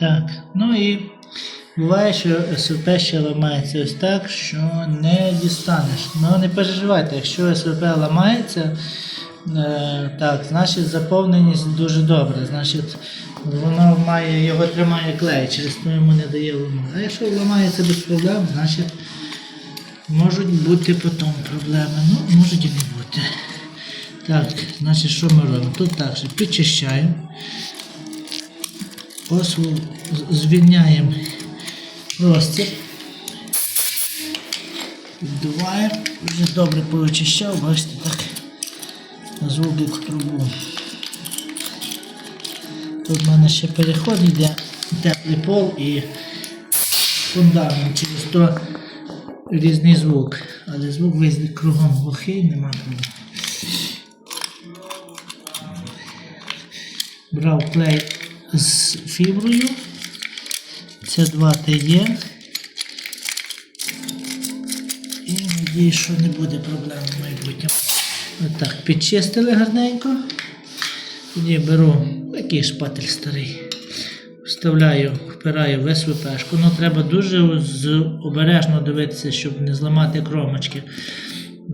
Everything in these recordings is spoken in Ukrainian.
Так, ну і буває, що СВП ще ламається ось так, що не дістанеш. Ну не переживайте, якщо СВП ламається, е, так, значить заповненість дуже добра. Значить, воно має, його тримає клей, через то йому не дає ламати. А якщо ламається без проблем, значить можуть бути потім проблеми. Ну, можуть і не бути. Так, значить, що ми робимо? Тут так, що підчищаємо. Осву звільняємо розтір. Віддуваємо. Вже добре повичищав, бачите, так. Звук трубу. Тут в мене ще переход йде, теплий пол і фундамент. Через то різний звук. Але звук весь кругом глухий, нема проблем. Брав клей з фіброю. Це 2 є. І надію, що не буде проблем в майбутньому. Отак, підчистили гарненько. Тоді беру такий шпатель старий. Вставляю, впираю в СВПшку. Ну треба дуже обережно дивитися, щоб не зламати кромочки.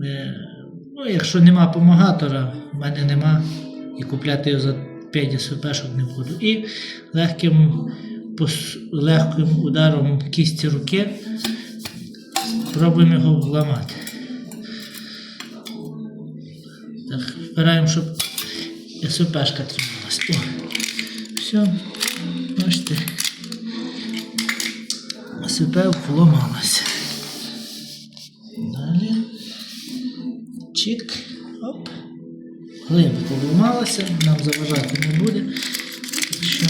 Е, Ну, якщо нема помагатора, в мене нема, і купляти його за 5 СВПшок не буду. І легким, легким ударом кісті руки пробуємо його вламати. Так, впираємо, щоб СВПшка трималась. Все, бачите. СВП вламалася. Далі. Чик. Оп. Глибоко вламалася, нам заважати не буде. Що.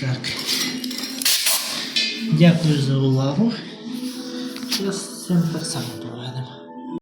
Так. Дякую за увагу. Зараз з так само.